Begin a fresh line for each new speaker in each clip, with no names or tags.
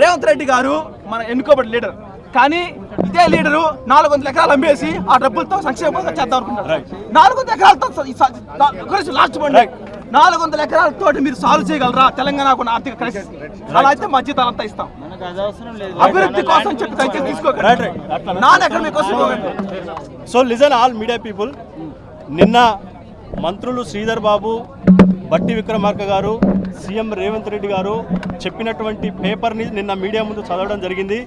రేవంత్ రెడ్డి గారు మన ఎన్నుకోబడి లీడర్. కానీ ఇదే లీడరు నాలుగు వందల ఎకరాలు అమ్మేసి ఆ డబ్బులతో సంక్షేమంగా చేద్దాం అనుకుంటారు నాలుగు వందల ఎకరాలతో లాస్ట్ పండి నాలుగు వందల ఎకరాలతో మీరు సాల్వ్ చేయగలరా? తెలంగాణకు ఆర్థిక క్రైసిస్ అలా అయితే మా జీతాలు అంతా ఇస్తాం. అభివృద్ధి కోసం చెప్పి దయచేసి తీసుకోకండి. నాన్ కోసం.
So listen all media people నిన్న మంత్రులు శ్రీధర్ బాబు బట్టి విక్రమార్క గారు సీఎం రేవంత్ రెడ్డి గారు చెప్పినటువంటి పేపర్ని నిన్న మీడియా ముందు చదవడం జరిగింది.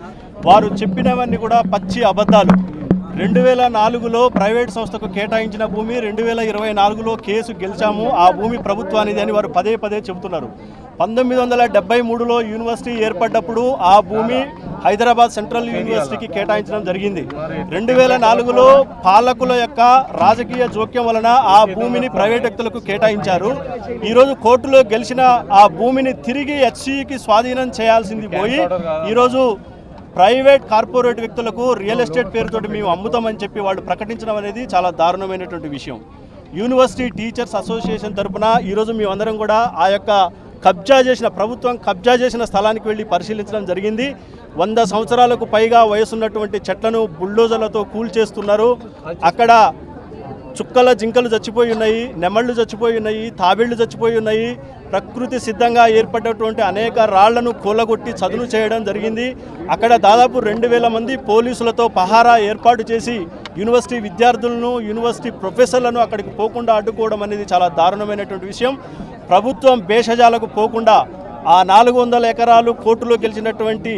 వారు చెప్పినవన్నీ కూడా పచ్చి అబద్ధాలు. రెండు వేల నాలుగులో ప్రైవేట్ సంస్థకు కేటాయించిన భూమి రెండు వేల ఇరవై నాలుగులో కేసు గెలిచాము ఆ భూమి ప్రభుత్వానిది అని వారు పదే పదే చెబుతున్నారు. పంతొమ్మిది వందల డెబ్బై మూడులో యూనివర్సిటీ ఏర్పడ్డప్పుడు ఆ భూమి హైదరాబాద్ సెంట్రల్ యూనివర్సిటీకి కేటాయించడం జరిగింది. రెండు వేల నాలుగులో పాలకుల యొక్క రాజకీయ జోక్యం వలన ఆ భూమిని ప్రైవేట్ వ్యక్తులకు కేటాయించారు. ఈరోజు కోర్టులో గెలిచిన ఆ భూమిని తిరిగి హెచ్సికి స్వాధీనం చేయాల్సింది పోయి ఈరోజు ప్రైవేట్ కార్పొరేట్ వ్యక్తులకు రియల్ ఎస్టేట్ పేరుతోటి మేము అమ్ముతామని చెప్పి వాళ్ళు ప్రకటించడం అనేది చాలా దారుణమైనటువంటి విషయం. యూనివర్సిటీ టీచర్స్ అసోసియేషన్ తరఫున ఈరోజు మేమందరం కూడా ఆ యొక్క కబ్జా చేసిన ప్రభుత్వం కబ్జా చేసిన స్థలానికి వెళ్ళి పరిశీలించడం జరిగింది. వంద సంవత్సరాలకు పైగా వయసున్నటువంటి చెట్లను బుల్డోజర్లతో కూల్చేస్తున్నారు అక్కడ చుక్కల జింకలు చచ్చిపోయి ఉన్నాయి నెమళ్ళు చచ్చిపోయి ఉన్నాయి తాబేళ్ళు చచ్చిపోయి ఉన్నాయి. ప్రకృతి సిద్ధంగా ఏర్పడ్డటువంటి అనేక రాళ్ళను కూలగొట్టి చదును చేయడం జరిగింది. అక్కడ దాదాపు రెండు వేల మంది పోలీసులతో పహారా ఏర్పాటు చేసి యూనివర్సిటీ విద్యార్థులను యూనివర్సిటీ ప్రొఫెసర్లను అక్కడికి పోకుండా అడ్డుకోవడం అనేది చాలా దారుణమైనటువంటి విషయం. ప్రభుత్వం భేషజాలకు పోకుండా ఆ నాలుగు వందల ఎకరాలు కోర్టులో గెలిచినటువంటి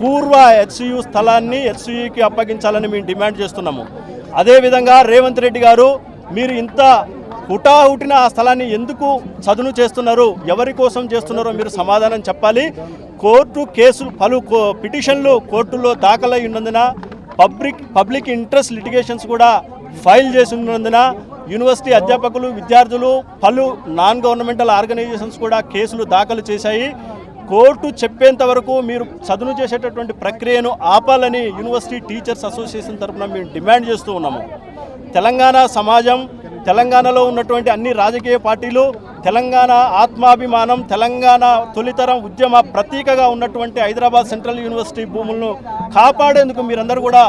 పూర్వ హెచ్సియు స్థలాన్ని హెచ్సియుకి అప్పగించాలని మేము డిమాండ్ చేస్తున్నాము. అదేవిధంగా రేవంత్ రెడ్డి గారు మీరు ఇంత హుటాహుటిన ఆ స్థలాన్ని ఎందుకు చదును చేస్తున్నారు? ఎవరి కోసం చేస్తున్నారో మీరు సమాధానం చెప్పాలి. కోర్టు కేసులు పలు కో- పిటిషన్లు కోర్టులో దాఖలై ఉన్నందున పబ్లిక్ పబ్లిక్ ఇంట్రెస్ట్ లిటిగేషన్స్ కూడా ఫైల్ చేసి ఉన్నందున యూనివర్సిటీ అధ్యాపకులు విద్యార్థులు పలు నాన్ గవర్నమెంటల్ ఆర్గనైజేషన్స్ కూడా కేసులు దాఖలు చేశాయి. కోర్టు చెప్పేంత వరకు మీరు చదును చేసేటటువంటి ప్రక్రియను ఆపాలని యూనివర్సిటీ టీచర్స్ అసోసియేషన్ తరఫున మేము డిమాండ్ చేస్తూ ఉన్నాము. తెలంగాణ సమాజం తెలంగాణలో ఉన్నటువంటి అన్ని రాజకీయ పార్టీలు తెలంగాణ ఆత్మాభిమానం తెలంగాణ తొలితరం ఉద్యమ ప్రతీకగా ఉన్నటువంటి హైదరాబాద్ సెంట్రల్ యూనివర్సిటీ భూములను కాపాడేందుకు మీరందరూ కూడా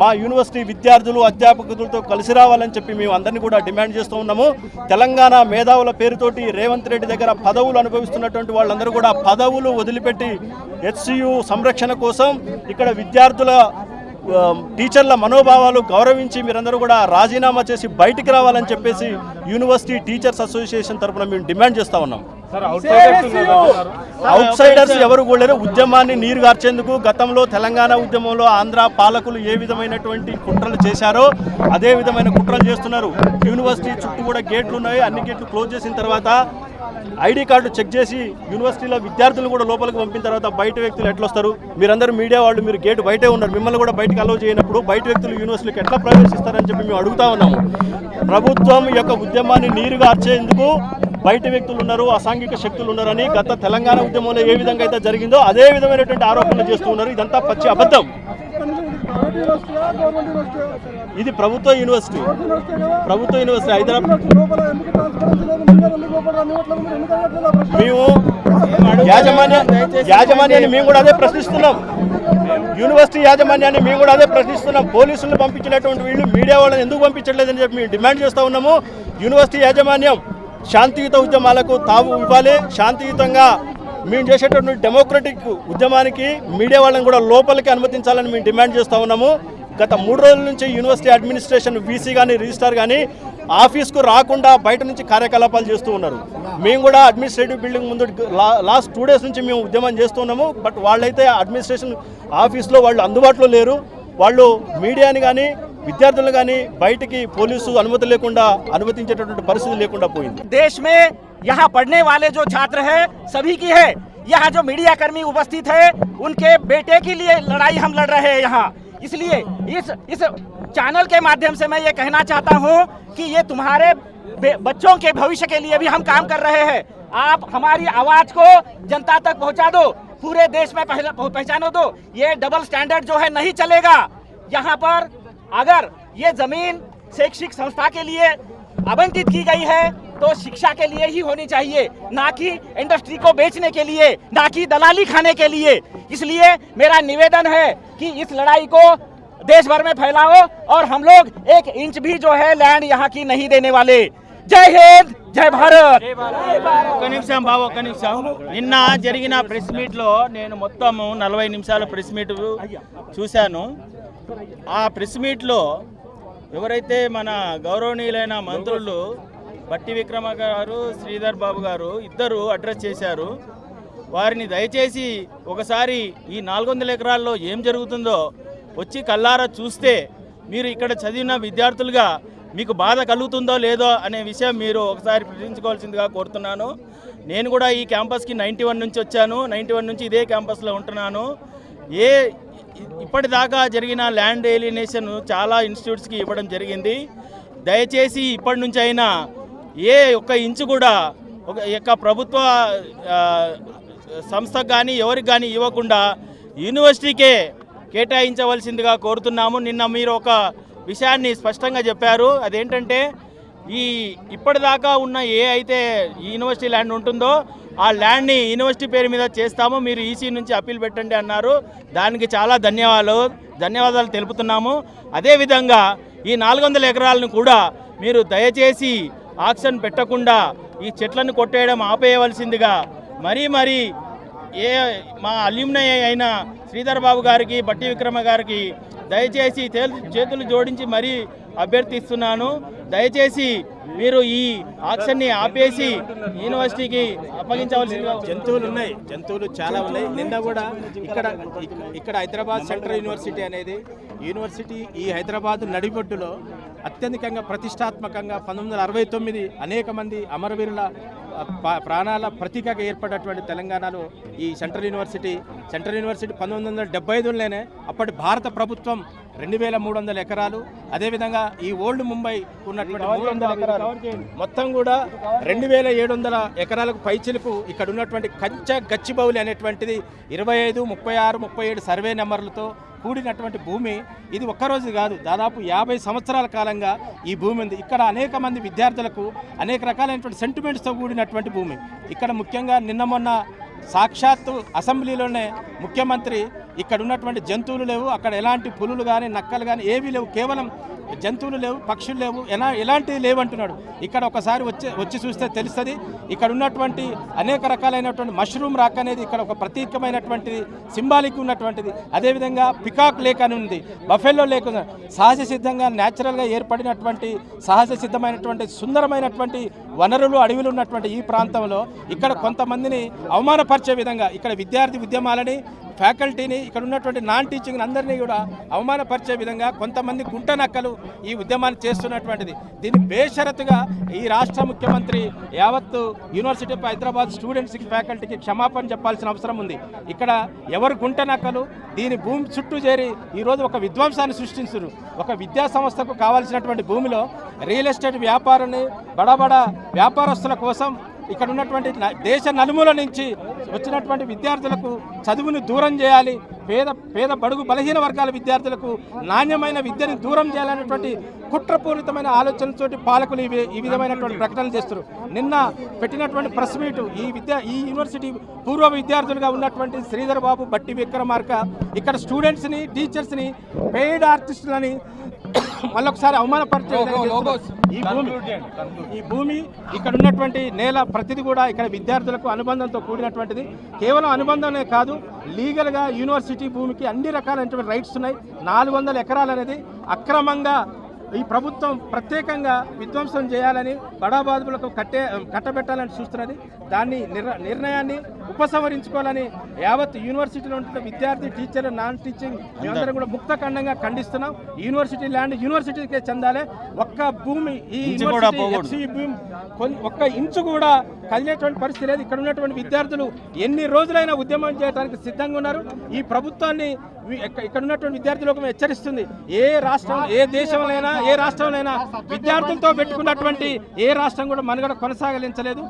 మా యూనివర్సిటీ విద్యార్థులు అధ్యాపకులతో కలిసి రావాలని చెప్పి మేము అందరినీ కూడా డిమాండ్ చేస్తూ ఉన్నాము. తెలంగాణ మేధావుల పేరుతోటి రేవంత్ రెడ్డి దగ్గర పదవులు అనుభవిస్తున్నటువంటి వాళ్ళందరూ కూడా పదవులు వదిలిపెట్టి హెచ్సియు సంరక్షణ కోసం ఇక్కడ విద్యార్థుల టీచర్ల మనోభావాలు గౌరవించి మీరందరూ కూడా రాజీనామా చేసి బయటికి రావాలని చెప్పేసి యూనివర్సిటీ టీచర్స్ అసోసియేషన్ తరఫున మేము డిమాండ్ చేస్తా ఉన్నాం. అవుట్ సైడర్స్ ఎవరు కూడా లేరు ఉద్యమాన్ని నీరు గార్చేందుకు గతంలో తెలంగాణ ఉద్యమంలో ఆంధ్ర పాలకులు ఏ విధమైనటువంటి కుట్రలు చేశారో అదే విధమైన కుట్రలు చేస్తున్నారు. యూనివర్సిటీ చుట్టూ కూడా గేట్లు ఉన్నాయి. అన్ని గేట్లు క్లోజ్ చేసిన తర్వాత ఐడి కార్డు చెక్ చేసి యూనివర్సిటీలో విద్యార్థులు కూడా లోపలికి పంపిన తర్వాత బయట వ్యక్తులు ఎట్లా వస్తారు మీరందరూ మీడియా వాళ్ళు మీరు గేట్ బయటే ఉన్నారు. మిమ్మల్ని కూడా బయటకు అలౌ చేయనప్పుడు బయట వ్యక్తులు యూనివర్సిటీకి ఎట్లా ప్రవేశిస్తారని చెప్పి మేము అడుగుతా ఉన్నాము. ప్రభుత్వం యొక్క ఉద్యమాన్ని నీరుగా అర్చేందుకు బయట వ్యక్తులు ఉన్నారు అసాంఘిక శక్తులు ఉన్నారని గత తెలంగాణ ఉద్యమంలో ఏ విధంగా అయితే జరిగిందో అదే విధమైనటువంటి ఆరోపణలు చేస్తూ ఉన్నారు. ఇదంతా పచ్చి అబద్ధం. ఇది ప్రభుత్వ యూనివర్సిటీ. ప్రభుత్వ యూనివర్సిటీ హైదరాబాద్. మేము యాజమాన్య యాజమాన్యాన్ని మేము కూడా అదే ప్రశ్నిస్తున్నాం. యూనివర్సిటీ యాజమాన్యాన్ని మేము కూడా అదే ప్రశ్నిస్తున్నాం. పోలీసులను పంపించినటువంటి వీళ్ళు మీడియా వాళ్ళని ఎందుకు పంపించట్లేదని చెప్పి మేము డిమాండ్ చేస్తూ ఉన్నాము. యూనివర్సిటీ యాజమాన్యం శాంతియుత ఉద్యమాలకు తావు ఇవ్వాలి. శాంతియుతంగా మేము చేసేటటువంటి డెమోక్రటిక్ ఉద్యమానికి మీడియా వాళ్ళని కూడా లోపలికి అనుమతించాలని మేము డిమాండ్ చేస్తూ ఉన్నాము. గత మూడు రోజుల నుంచి యూనివర్సిటీ అడ్మినిస్ట్రేషన్ వీసీ కానీ రిజిస్టార్ కానీ ఆఫీస్కు రాకుండా బయట నుంచి కార్యకలాపాలు చేస్తూ ఉన్నారు. మేము కూడా అడ్మినిస్ట్రేటివ్ బిల్డింగ్ ముందు లా- లాస్ట్ టూ డేస్ నుంచి మేము ఉద్యమం చేస్తున్నాము బట్ వాళ్ళైతే అడ్మినిస్ట్రేషన్ ఆఫీస్లో వాళ్ళు అందుబాటులో లేరు. వాళ్ళు మీడియాని కానీ విద్యార్థులను కానీ బయటికి పోలీసు అనుమతి లేకుండా అనుమతించేటటువంటి పరిస్థితి లేకుండా పోయింది
देश में यहाँ पढ़ने वाले जो छात्र हैं सभी की है यहाँ जो मीडिया कर्मी उपस्थित है उनके बेटे के लिए लड़ाई हम लड़ रहे हैं यहाँ इसलिए इस इस चैनल के माध्यम से मैं ये कहना चाहता हूँ कि ये तुम्हारे बे- बच्चों के भविष्य के लिए भी हम काम कर रहे हैं आप हमारी आवाज को जनता तक पहुंचा दो पूरे देश में पहला पहचानो दो ये डबल स्टैंडर्ड जो है नहीं चलेगा यहाँ पर अगर ये जमीन शैक्षिक संस्था के लिए आवंटित की गई है तो शिक्षा के लिए ही होनी चाहिए ना कि इंडस्ट्री को बेचने के लिए ना कि दलाली खाने के लिए इसलिए मेरा निवेदन है कि इस लड़ाई को देश भर में फैलाओ और हम लोग एक इंच भी जो है लैंड यहाँ की नहीं देने वाले जय हिंद जय भारत
ఒక్క నిమిషం బాబు ఒక్క నిమిషం నిన్న జరిగిన ప్రెస్ మీట్ లో నేను మొత్తము నలభై నిమిషాల ప్రెస్ మీట్ చూశాను ఆ ప్రెస్ మీట్లో ఎవరైతే మన గౌరవనీయులైన మంత్రులు బట్టి విక్రమ గారు శ్రీధర్ బాబు గారు ఇద్దరు అడ్రస్ చేశారు వారిని దయచేసి ఒకసారి ఈ నాలుగు వందల ఎకరాల్లో ఏం జరుగుతుందో వచ్చి కల్లారా చూస్తే మీరు ఇక్కడ చదివిన విద్యార్థులుగా మీకు బాధ కలుగుతుందో లేదో అనే విషయం మీరు ఒకసారి ప్రశ్నించుకోవాల్సిందిగా కోరుతున్నాను. నేను కూడా ఈ క్యాంపస్కి నైంటీ వన్ నుంచి వచ్చాను. నైంటీ వన్ నుంచి ఇదే క్యాంపస్లో ఉంటున్నాను. ఏ ఇప్పటిదాకా జరిగిన ల్యాండ్ ఏలినేషన్ చాలా ఇన్స్టిట్యూట్స్కి ఇవ్వడం జరిగింది. దయచేసి ఇప్పటి నుంచి అయినా ఏ ఒక్క ఇంచు కూడా ఒక యొక్క ప్రభుత్వ సంస్థకు కానీ ఎవరికి కానీ ఇవ్వకుండా యూనివర్సిటీకే కేటాయించవలసిందిగా కోరుతున్నాము. నిన్న మీరు ఒక విషయాన్ని స్పష్టంగా చెప్పారు. అదేంటంటే ఈ ఇప్పటిదాకా ఉన్న ఏ అయితే యూనివర్సిటీ ల్యాండ్ ఉంటుందో ఆ ల్యాండ్ని యూనివర్సిటీ పేరు మీద చేస్తాము. మీరు ఈసీ నుంచి అప్పీల్ పెట్టండి అన్నారు. దానికి చాలా ధన్యవాదాలు. ధన్యవాదాలు తెలుపుతున్నాము. అదేవిధంగా ఈ నాలుగు వందల ఎకరాలను కూడా మీరు దయచేసి ఆక్షన్ పెట్టకుండా ఈ చెట్లను కొట్టేయడం ఆపేయవలసిందిగా మరీ మరీ ఏ మా అల్యూమినై అయిన శ్రీధర్ బాబు గారికి బట్టి విక్రమ గారికి దయచేసి చేతులు జోడించి మరీ అభ్యర్థిస్తున్నాను. దయచేసి మీరు ఈ ఆక్షన్ని ఆపేసి యూనివర్సిటీకి అప్పగించవలసింది
జంతువులు ఉన్నాయి. జంతువులు చాలా ఉన్నాయి. నిన్న కూడా ఇక్కడ ఇక్కడ హైదరాబాద్ సెంట్రల్ యూనివర్సిటీ అనేది యూనివర్సిటీ ఈ హైదరాబాద్ నడిబొడ్డులో అత్యధికంగా ప్రతిష్టాత్మకంగా పంతొమ్మిది అరవై తొమ్మిది అనేక మంది అమరవీరుల ప్రాణాల ప్రతీకగా ఏర్పడినటువంటి తెలంగాణలో ఈ సెంట్రల్ యూనివర్సిటీ సెంట్రల్ యూనివర్సిటీ పంతొమ్మిది వందల డెబ్బై ఐదులోనే అప్పటి భారత ప్రభుత్వం రెండు వేల మూడు వందల ఎకరాలు అదేవిధంగా ఈ ఓల్డ్ ముంబై ఉన్నటువంటి మూడు వందల ఎకరాలు మొత్తం కూడా రెండు వేల ఏడు వందల ఎకరాలకు పైచిలకు ఇక్కడ ఉన్నటువంటి కంచ గచ్చిబౌలి అనేటువంటిది ఇరవై ఐదు ముప్పై ఆరు ముప్పై ఏడు సర్వే నెంబర్లతో కూడినటువంటి భూమి ఇది ఒక్కరోజు కాదు. దాదాపు యాభై సంవత్సరాల కాలంగా ఈ భూమి ఉంది. ఇక్కడ అనేక మంది విద్యార్థులకు అనేక రకాలైనటువంటి సెంటిమెంట్స్తో కూడినటువంటి భూమి. ఇక్కడ ముఖ్యంగా నిన్న మొన్న సాక్షాత్తు అసెంబ్లీలోనే ముఖ్యమంత్రి ఇక్కడ ఉన్నటువంటి జంతువులు లేవు. అక్కడ ఎలాంటి పులులు కానీ నక్కలు కానీ ఏవీ లేవు. కేవలం జంతువులు లేవు పక్షులు లేవు ఎలా ఎలాంటివి లేవంటున్నాడు. ఇక్కడ ఒకసారి వచ్చి వచ్చి చూస్తే తెలుస్తుంది. ఇక్కడ ఉన్నటువంటి అనేక రకాలైనటువంటి మష్రూమ్ రాక్ అనేది ఇక్కడ ఒక ప్రతీకమైనటువంటిది సింబాలిక్ ఉన్నటువంటిది. అదేవిధంగా పికాక్ లేక్ అని ఉంది. బఫెల్లో లేక్ సహజ సిద్ధంగా న్యాచురల్గా ఏర్పడినటువంటి సహజ సిద్ధమైనటువంటి సుందరమైనటువంటి వనరులు అడవులు ఉన్నటువంటి ఈ ప్రాంతంలో ఇక్కడ కొంతమందిని అవమానపరిచే విధంగా ఇక్కడ విద్యార్థి ఉద్యమాలని ఫ్యాకల్టీని ఇక్కడ ఉన్నటువంటి నాన్ టీచింగ్ అందరినీ కూడా అవమానపరిచే విధంగా కొంతమంది గుంట నక్కలు ఈ ఉద్యమాన్ని చేస్తున్నటువంటిది. దీన్ని బేషరతుగా ఈ రాష్ట్ర ముఖ్యమంత్రి యావత్తు యూనివర్సిటీ ఆఫ్ హైదరాబాద్ స్టూడెంట్స్కి ఫ్యాకల్టీకి క్షమాపణ చెప్పాల్సిన అవసరం ఉంది. ఇక్కడ ఎవరు గుంట నక్కలు దీని భూమి చుట్టూ చేరి ఈరోజు ఒక విధ్వంసాన్ని సృష్టించరు. ఒక విద్యా సంస్థకు కావాల్సినటువంటి భూమిలో రియల్ ఎస్టేట్ వ్యాపారాన్ని బడబడ వ్యాపారస్తుల కోసం ఇక్కడ ఉన్నటువంటి దేశ నలుమూల నుంచి వచ్చినటువంటి విద్యార్థులకు చదువుని దూరం చేయాలి పేద పేద బడుగు బలహీన వర్గాల విద్యార్థులకు నాణ్యమైన విద్యను దూరం చేయాలనేటువంటి కుట్రపూరితమైన ఆలోచనతోటి పాలకులు ఇవి ఈ విధమైనటువంటి ప్రకటనలు చేస్తారు నిన్న పెట్టినటువంటి ప్రెస్ మీటు ఈ విద్య ఈ యూనివర్సిటీ పూర్వ విద్యార్థులుగా ఉన్నటువంటి శ్రీధర్ బాబు బట్టి విక్రమార్క ఇక్కడ స్టూడెంట్స్ని టీచర్స్ని పెయిడ్ ఆర్టిస్టులని మళ్ళొకసారి అవమానపరిచే చేస్తున్నారు. ఈ భూమి ఈ భూమి ఇక్కడ ఉన్నటువంటి నేల ప్రతిది కూడా ఇక్కడ విద్యార్థులకు అనుబంధంతో కూడినటువంటిది. కేవలం అనుబంధమే కాదు లీగల్గా యూనివర్సిటీ భూమికి అన్ని రకాలైనటువంటి రైట్స్ ఉన్నాయి. నాలుగు వందల ఎకరాలు అనేది అక్రమంగా ఈ ప్రభుత్వం ప్రత్యేకంగా విధ్వంసం చేయాలని బడాబాదులకు కట్టే కట్టబెట్టాలని చూస్తున్నది. దాన్ని నిర్ నిర్ణయాన్ని ఉపసంహరించుకోవాలని యావత్ యూనివర్సిటీలో ఉంటున్న విద్యార్థి టీచర్ నాన్ టీచింగ్ మేమందరం కూడా ముక్తఖండంగా ఖండిస్తున్నాం. యూనివర్సిటీ ల్యాండ్ యూనివర్సిటీకే చెందాలి. ఒక్క భూమి ఈ భూమి ఒక్క ఇంచు కూడా కదిలేటువంటి పరిస్థితి లేదు. ఇక్కడ ఉన్నటువంటి విద్యార్థులు ఎన్ని రోజులైనా ఉద్యమం చేయడానికి సిద్ధంగా ఉన్నారు. ఈ ప్రభుత్వాన్ని ఇక్కడ ఉన్నటువంటి విద్యార్థులకు హెచ్చరిస్తుంది. ఏ రాష్ట్రం ఏ దేశంలోనైనా ఏ రాష్ట్రంలోనైనా విద్యార్థులతో పెట్టుకున్నటువంటి ఏ రాష్ట్రం కూడా మనుగడ కొనసాగించలేదు.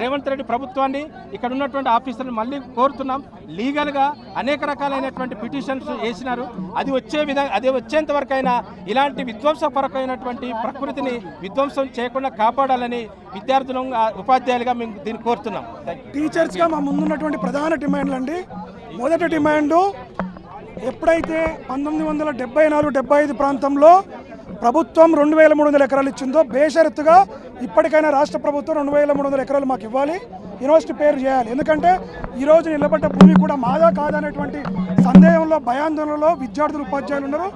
రేవంత్ రెడ్డి ప్రభుత్వాన్ని ఇక్కడ ఉన్నటువంటి ఆఫీసర్ని మళ్ళీ కోరుతున్నాం. లీగల్గా అనేక రకాలైనటువంటి పిటిషన్స్ వేసినారు. అది వచ్చే విధంగా అది వచ్చేంత వరకైనా ఇలాంటి విధ్వంసపరకమైనటువంటి ప్రకృతిని విధ్వంసం చేయకుండా కాపాడాలని విద్యార్థులు ఉపాధ్యాయులుగా మేము దీన్ని కోరుతున్నాం.
టీచర్స్గా మా ముందున్నటువంటి ప్రధాన డిమాండ్లు అండి మొదటి డిమాండు ఎప్పుడైతే పంతొమ్మిది వందల డెబ్బై నాలుగు డెబ్బై ఐదు ప్రాంతంలో ప్రభుత్వం రెండు వేల మూడు వందల ఎకరాలు ఇచ్చిందో బేషరత్తుగా ఇప్పటికైనా రాష్ట్ర ప్రభుత్వం రెండు వేల మూడు వందల ఎకరాలు మాకు ఇవ్వాలి. యూనివర్సిటీ పేరు చేయాలి. ఎందుకంటే ఈరోజు నిలబడ్డ భూమి కూడా మాదా కాదనేటువంటి సందేహంలో భయాందోళనలో విద్యార్థులు ఉపాధ్యాయులు ఉన్నారు.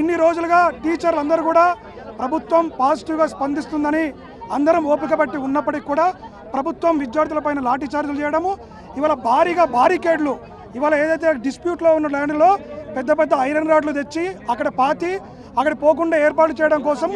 ఇన్ని రోజులుగా టీచర్లు అందరూ కూడా ప్రభుత్వం పాజిటివ్గా స్పందిస్తుందని అందరం ఓపిక పట్టి ఉన్నప్పటికీ కూడా ప్రభుత్వం విద్యార్థులపైన లాఠీ చార్జీలు చేయడము ఇవాళ భారీగా బారికేడ్లు ఇవాళ ఏదైతే డిస్ప్యూట్లో ఉన్న ల్యాండ్లో పెద్ద పెద్ద ఐరన్ రాడ్లు తెచ్చి అక్కడ పాతి అక్కడ పోకుండా ఏర్పాటు చేయడం కోసం